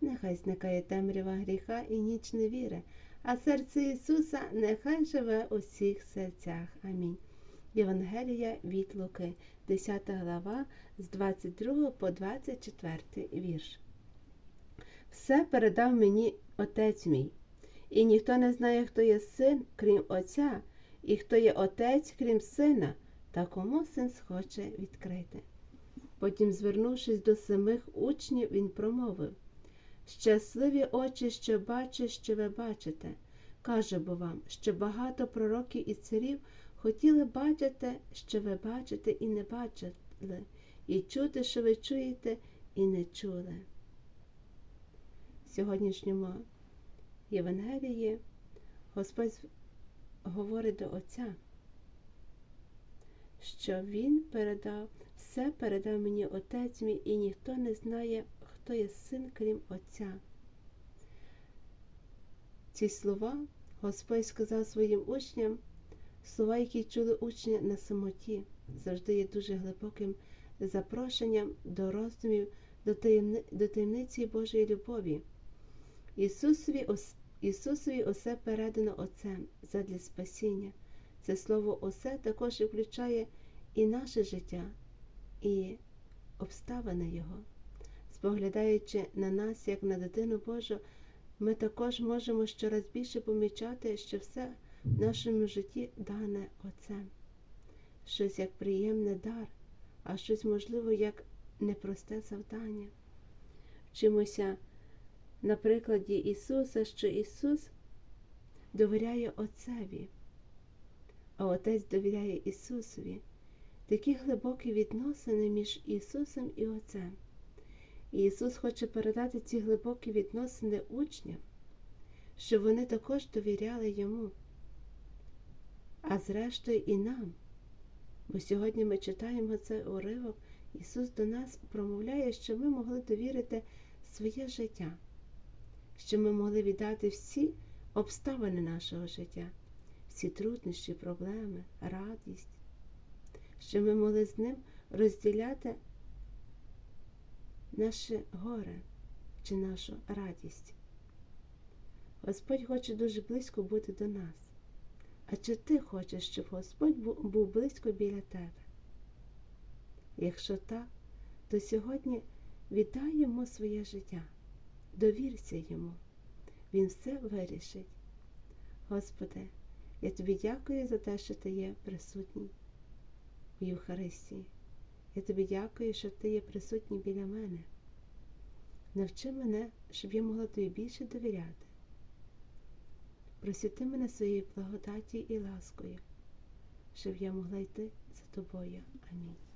Нехай зникає темрява гріха і ніч невіри, а серце Ісуса нехай живе у всіх серцях. Амінь. Євангелія від Луки, 10 глава, з 22 по 24 вірш. Все передав мені Отець мій, і ніхто не знає, хто є син, крім Отця, і хто є Отець, крім сина, та кому син схоче відкрити. Потім, звернувшись до самих учнів, він промовив Щасливі очі, що бачать, що ви бачите. Каже бо вам, що багато пророків і царів хотіли бачити, що ви бачите і не бачили, і чути, що ви чуєте і не чули. В сьогоднішньому Євангелії Господь говорить до Отця, що Він передав, все передав мені Отець мій, і ніхто не знає, хто є син, крім Отця. Ці слова Господь сказав своїм учням, слова, які чули учні на самоті, завжди є дуже глибоким запрошенням до роздумів, до, таємни... до таємниці Божої любові. Ісусові. Ісусові усе передано Отцем задля спасіння. Це слово усе також включає і наше життя, і обставини Його. Споглядаючи на нас, як на дитину Божу, ми також можемо щораз більше помічати, що все в нашому житті дане Отцем. Щось як приємний дар, а щось, можливо, як непросте завдання. Вчимося на прикладі Ісуса, що Ісус довіряє Отцеві, а Отець довіряє Ісусові. Такі глибокі відносини між Ісусом і Отцем. Ісус хоче передати ці глибокі відносини учням, щоб вони також довіряли Йому, а зрештою і нам. Бо сьогодні ми читаємо цей уривок, Ісус до нас промовляє, що ми могли довірити своє життя, що ми могли віддати всі обставини нашого життя, всі труднощі, проблеми, радість, що ми могли з ним розділяти наше горе чи нашу радість. Господь хоче дуже близько бути до нас. А чи ти хочеш, щоб Господь був близько біля тебе? Якщо так, то сьогодні віддай йому своє життя, довірся йому, Він все вирішить. Господи, я тобі дякую за те, що ти є присутній у Євхаристії. Я тобі дякую, що ти є присутній біля мене. Навчи мене, щоб я могла тобі більше довіряти. Просвіти мене своєю благодаті і ласкою, щоб я могла йти за тобою. Амінь.